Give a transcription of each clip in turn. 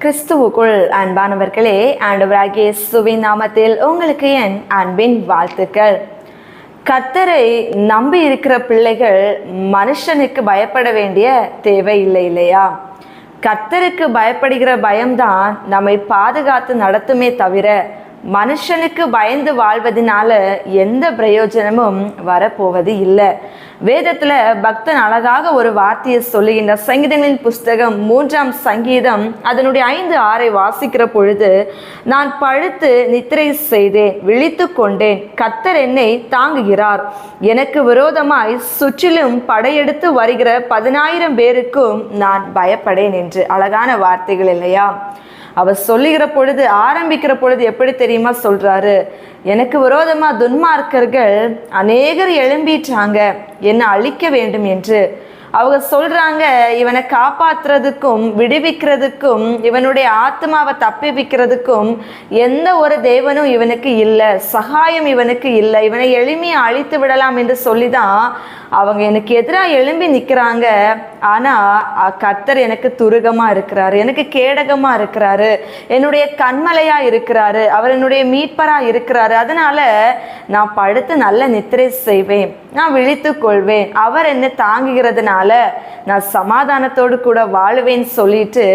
கிறிஸ்துவுக்குள் அன்பானவர்களே ஆண்டவராகிய சுவின் நாமத்தில் உங்களுக்கு என் அன்பின் வாழ்த்துக்கள். கத்தரை நம்பி இருக்கிற பிள்ளைகள் மனுஷனுக்கு பயப்பட வேண்டிய தேவை இல்லை இல்லையா? கத்தருக்கு பயப்படுகிற பயம்தான் நம்மை பாதுகாத்து நடத்துமே தவிர மனுஷனுக்கு பயந்து வாழ்வதனால எந்த பிரயோஜனமும் வரப்போவது இல்லை. வேதத்துல பக்தன் அழகாக ஒரு வார்த்தையை சொல்லுகின்ற சங்கீதங்களின் புஸ்தகம் மூன்றாம் சங்கீதம் அதனுடைய ஐந்து ஆறை வாசிக்கிற பொழுது நான் பழுத்து நித்திரை செய்தேன் விழித்து கொண்டேன் கத்தர் என்னை தாங்குகிறார். எனக்கு விரோதமாய் சுற்றிலும் படையெடுத்து வருகிற பதினாயிரம் பேருக்கும் நான் பயப்படேன் என்று அழகான வார்த்தைகள் இல்லையா? அவர் சொல்லுகிற பொழுது ஆரம்பிக்கிற பொழுது எப்படி தெரியுமா சொல்றாரு? எனக்கு விரோதமா துன்மார்க்கர்கள் அநேகர் எழும்பிட்டாங்க என்னை அழிக்க வேண்டும் என்று. அவங்க சொல்றாங்க இவனை காப்பாத்துறதுக்கும் விடுவிக்கிறதுக்கும் இவனுடைய ஆத்மாவை தப்பிவிக்கிறதுக்கும் எந்த ஒரு தேவனும் இவனுக்கு இல்லை. சகாயம் இவனுக்கு இல்லை. இவனை எளிமையை அழித்து விடலாம் என்று சொல்லிதான் அவங்க எனக்கு எதிராக எழும்பி நிற்கிறாங்க ஆனால் கர்த்தர் எனக்கு துருகமாக இருக்கிறார். எனக்கு கேடகமாக இருக்கிறாரு. என்னுடைய கண்மலையாக இருக்கிறாரு. அவர் என்னுடைய மீட்பராக இருக்கிறாரு. அதனால் நான் படுத்து நல்ல நித்திரை செய்வேன். நான் விழித்து கொள்வேன். அவர் என்னை தாங்குகிறதுனால நான் சமாதானத்தோடு கூட வாழுவேன்னு சொல்லிட்டு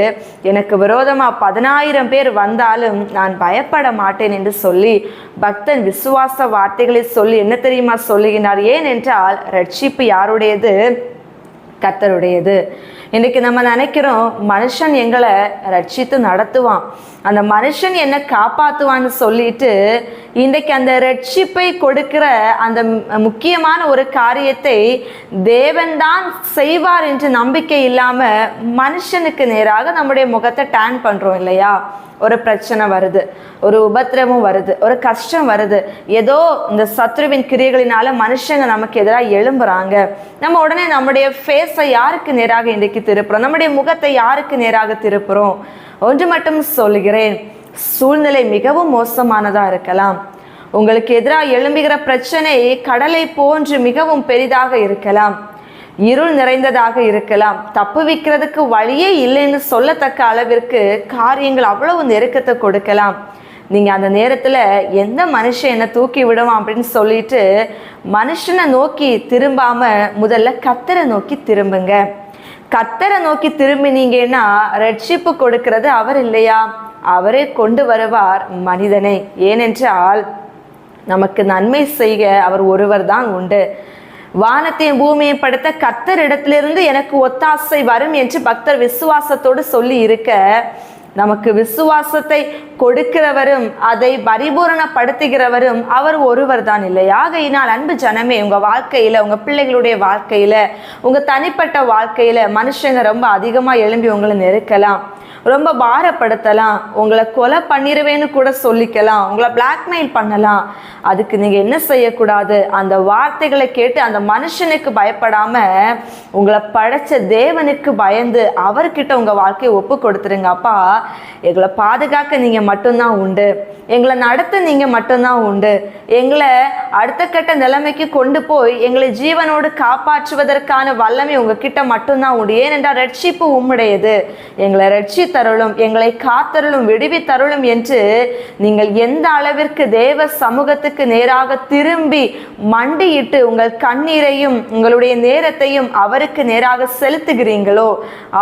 எனக்கு விரோதமாக பதினாயிரம் பேர் வந்தாலும் நான் பயப்பட மாட்டேன் என்று சொல்லி பக்தன் விசுவாச வார்த்தைகளை சொல்லி என்ன தெரியுமா சொல்லுகிறார் ஏனென்றால் ரட்சிப்பு யாருடையது? கத்தருடையது இன்னைக்கு நம்ம நினைக்கிறோம் மனுஷன் எங்களை ரட்சித்து நடத்துவான். அந்த மனுஷன் என்னை காப்பாற்றுவான்னு சொல்லிட்டு இன்றைக்கு அந்த ரட்சிப்பை கொடுக்கிற அந்த முக்கியமான ஒரு காரியத்தை தேவன்தான் செய்வார் என்று நம்பிக்கை இல்லாம மனுஷனுக்கு நேராக நம்முடைய முகத்தை டேன் பண்றோம் இல்லையா? ஒரு பிரச்சனை வருது ஒரு உபத்திரமும் வருது ஒரு கஷ்டம் வருது. ஏதோ இந்த சத்ருவின் கிரியைகளினால மனுஷங்க நமக்கு எதிராக எழும்புறாங்க. நம்ம உடனே நம்முடைய ஃபேஸை யாருக்கு நேராக இன்றைக்கு திருப்புறோம்? நம்முடைய முகத்தை யாருக்கு நேராக திருப்புறோம்? ஒன்று மட்டும் சொல்கிறேன் சூழ்நிலை மிகவும் மோசமானதாக இருக்கலாம். உங்களுக்கு எதிராக எழும்புகிற பிரச்சனை கடலை போன்று மிகவும் பெரிதாக இருக்கலாம். இருள் நிறைந்ததாக இருக்கலாம். தப்புவிக்கிறதுக்கு வழியே இல்லைன்னு சொல்லத்தக்க அளவிற்கு காரியங்கள் அவ்வளவு நெருக்கத்தை கொடுக்கலாம். நீங்கள் அந்த நேரத்தில் எந்த மனுஷன் என்னை தூக்கி விடுவான் அப்படின்னு சொல்லிட்டு மனுஷனை நோக்கி திரும்பாமல் முதல்ல கத்தரை நோக்கி திரும்புங்க. கத்தரை நோக்கி திரும்பினீங்கன்னா ரட்சிப்பு கொடுக்கிறது அவர் இல்லையா? அவரே கொண்டு வருவார் மனிதனை. ஏனென்றால் நமக்கு நன்மை செய்க அவர் ஒருவர் தான் உண்டு. வானத்தையும் பூமியை படுத்த கத்தர் இடத்திலிருந்து எனக்கு ஒத்தாசை வரும் என்று பக்தர் விசுவாசத்தோடு சொல்லி இருக்க நமக்கு விசுவாசத்தை கொடுக்கிறவரும் அதை பரிபூரணப்படுத்துகிறவரும் அவர் ஒருவர் தான் இல்லை. ஆகையினால் அன்பு ஜனமே உங்க வாழ்க்கையில உங்க பிள்ளைகளுடைய வாழ்க்கையில உங்க தனிப்பட்ட வாழ்க்கையில மனுஷங்க ரொம்ப அதிகமா எழும்பி உங்களை நெருக்கலாம். ரொம்ப பாரப்படுத்தலாம். உங்களை கொலை பண்ணிடுவேன்னு கூட சொல்லிக்கலாம். உங்களை பிளாக்மெயில் பண்ணலாம். அதுக்கு நீங்கள் என்ன செய்யக்கூடாது? அந்த வார்த்தைகளை கேட்டு அந்த மனுஷனுக்கு பயப்படாமல் உங்களை படைச்ச தேவனுக்கு பயந்து அவர்கிட்ட உங்கள் வாழ்க்கையை ஒப்பு கொடுத்துருங்க. அப்பா எங்களை பாதுகாக்க நீங்கள் மட்டும்தான் உண்டு. எங்களை நடத்த நீங்கள் மட்டும்தான் உண்டு. எங்களை அடுத்த கட்ட நிலைமைக்கு கொண்டு போய் எங்களை ஜீவனோடு காப்பாற்றுவதற்கான வல்லமை உங்ககிட்ட மட்டும்தான் உண்டு. ஏனென்றால் ரட்சிப்பு உம்முடையது. எங்களை ரட்சி தருளும் எங்களை காத்தருளும் விடுவித்தருளும் என்று நீங்கள் எந்த அளவிற்கு தேவ சமூகத்துக்கு நேராக திரும்பி மண்டியிட்டு உங்கள் கண்ணீரையும் உங்களுடைய நேரத்தையும் அவருக்கு நேராக செலுத்துகிறீங்களோ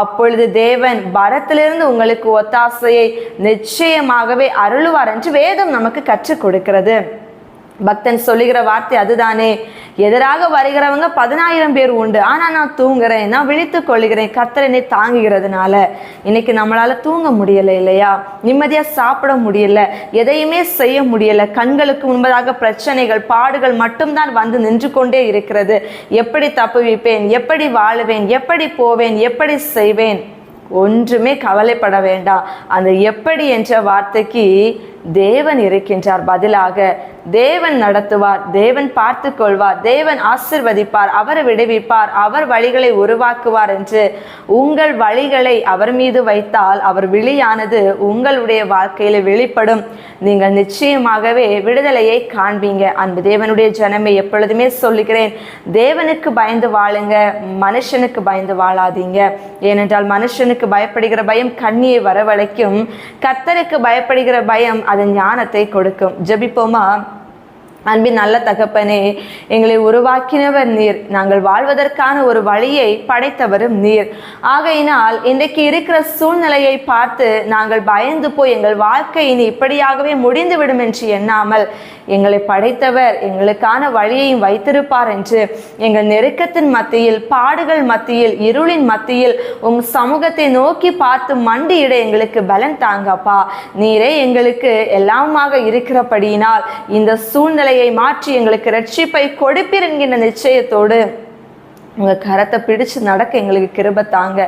அப்பொழுது தேவன் பரத்திலிருந்து உங்களுக்கு ஒத்தாசையை நிச்சயமாகவே அருளுவார் என்று வேதம் நமக்கு கற்றுக் கொடுக்கிறது. பக்தன் சொல்லுகிற வார்த்தை அதுதானே. எதிராக வருகிறவங்க பதினாயிரம் பேர் உண்டு. ஆனால் நான் தூங்குறேன். நான் விழித்துக் கொள்கிறேன் கர்த்தரனை தாங்குகிறதுனால. இன்னைக்கு நம்மளால தூங்க முடியலை இல்லையா? நிம்மதியா சாப்பிட முடியல. எதையுமே செய்ய முடியல. கண்களுக்கு முன்பதாக பிரச்சனைகள் பாடுகள் மட்டும்தான் வந்து நின்று கொண்டே இருக்கிறது. எப்படி தப்புவிப்பேன்? எப்படி வாழுவேன்? எப்படி போவேன்? எப்படி செய்வேன்? ஒன்றுமே கவலைப்பட வேண்டாம். அந்த எப்படி என்ற வார்த்தைக்கு தேவன் இருக்கின்றார். பதிலாக தேவன் நடத்துவார் தேவன் பார்த்து கொள்வார் தேவன் ஆசிர்வதிப்பார் அவரை விடுவிப்பார் அவர் வழிகளை உருவாக்குவார் என்று உங்கள் வழிகளை அவர் மீது வைத்தால் அவர் விழியானது உங்களுடைய வாழ்க்கையில் வெளிப்படும். நீங்கள் நிச்சயமாகவே விடுதலையை காண்பீங்க. அன்பு தேவனுடைய ஜனமே எப்பொழுதுமே சொல்லுகிறேன் தேவனுக்கு பயந்து வாழுங்க மனுஷனுக்கு பயந்து வாழாதீங்க. ஏனென்றால் மனுஷனுக்கு பயப்படுகிற பயம் கண்ணியை வரவழைக்கும் கத்தருக்கு பயப்படுகிற பயம் அது ஞானத்தை கொடுக்கும். ஜெபிப்போமா? அன்பின் நல்ல தகப்பனே எங்களை உருவாக்கினவர் நீர். நாங்கள் வாழ்வதற்கான ஒரு வழியை படைத்தவரும் நீர். ஆகையினால் இன்றைக்கு இருக்கிற சூழ்நிலையை பார்த்து நாங்கள் பயந்து போய் எங்கள் வாழ்க்கை இனி இப்படியாகவே முடிந்துவிடும் என்று எண்ணாமல் எங்களை படைத்தவர் எங்களுக்கான வழியையும் வைத்திருப்பார் என்று எங்கள் நெருக்கத்தின் மத்தியில் பாடுகள் மத்தியில் இருளின் மத்தியில் உம் சமூகத்தை நோக்கி பார்த்து மண்டியிட எங்களுக்கு பலன் தாங்கப்பா. நீரே எங்களுக்கு எல்லாமாக இருக்கிறபடியினால் இந்த சூழ்நிலை நிலையை மாற்றி எங்களுக்கு ரட்சிப்பை கொடுப்பீர் என்கின்ற நிச்சயத்தோடு உங்க கரத்தை பிடிச்சு நடக்க எங்களுக்கு கிருபை தாங்க.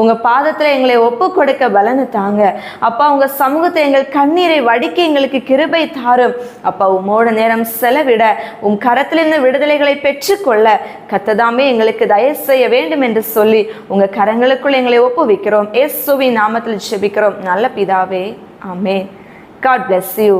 உங்க பாதத்துல எங்களை ஒப்பு கொடுக்க பலனு தாங்க. அப்பா உங்க சமூகத்தை எங்கள் கண்ணீரை வடிக்க எங்களுக்கு கிருபை தாரும். அப்பா உமோட நேரம் செலவிட உம் கரத்திலிருந்து விடுதலைகளை பெற்றுக்கொள்ள கத்ததாமே எங்களுக்கு தயவு செய்ய வேண்டும் என்று சொல்லி உங்க கரங்களுக்குள் எங்களை ஒப்புவிக்கிறோம். சுவி நாமத்தில் ஜெபிக்கிறோம். நல்ல பிதாவே ஆமே காட் பிளஸ் யூ